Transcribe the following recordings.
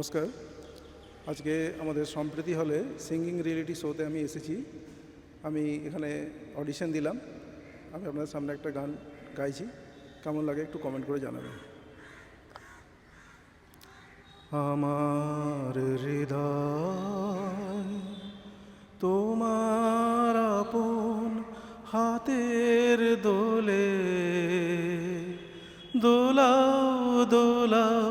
নমস্কার। আজকে আমাদের সম্প্রীতি হলে সিঙ্গিং রিয়েলিটি শোতে আমি এসেছি। আমি এখানে অডিশন দিলাম। আমি আপনাদের সামনে একটা গান গাইছি। কেমন লাগে একটু কমেন্ট করে জানাবেন। আমার হৃদয়, তোমার আপন হাতের দোলে, দোলাও দোলাও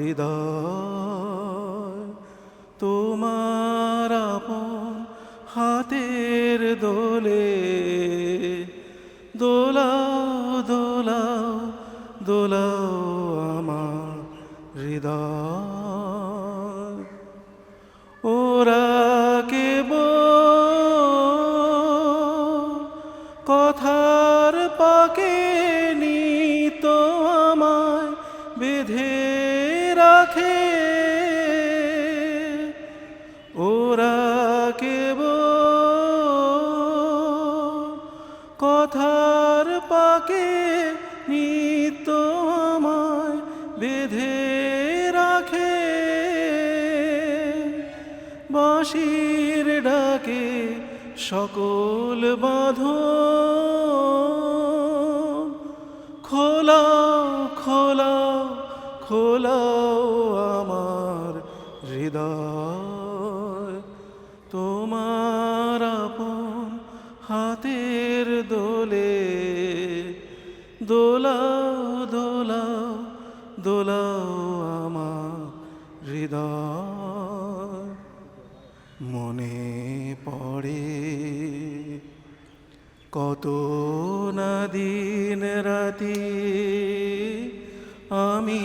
হৃদয় তোমার হাতের দোলে দোলাও দোলাও দোলাও আমার হৃদয়। ওরা কেব কথার পাকে রাখে ওরা কেব কথার পাকে নিত আমায় বেঁধে রাখে। বাঁশির ডাকে সকল বাঁধ আমার হৃদয়। তোমার আপন হাতের দোলে দোলাও দোলাও দোলাও আমার হৃদয়। মনে পড়ে কত না দিন রাতি আমি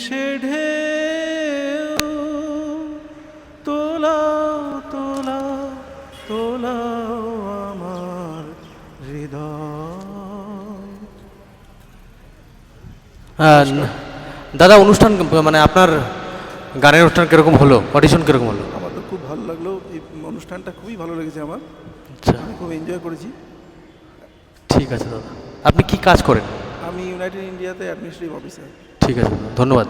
প্রাণের শেঢে তোলা তোলা তোলাও আমার হৃদয়। হ্যাঁ, দাদা অনুষ্ঠান মানে আপনার গানের অনুষ্ঠান কীরকম হলো? অডিশন কীরকম হলো? আমার তো খুব ভালো লাগল। এই অনুষ্ঠানটা খুবই ভালো লেগেছে আমার। আচ্ছা। আমি খুব এনজয় করেছি। ঠিক আছে দাদা। আপনি কি কাজ করেন? আমি ইউনাইটেড ইন্ডিয়াতে অ্যাডমিনিস্ট্রেটিভ অফিসার ঠিক আছে ধন্যবাদ।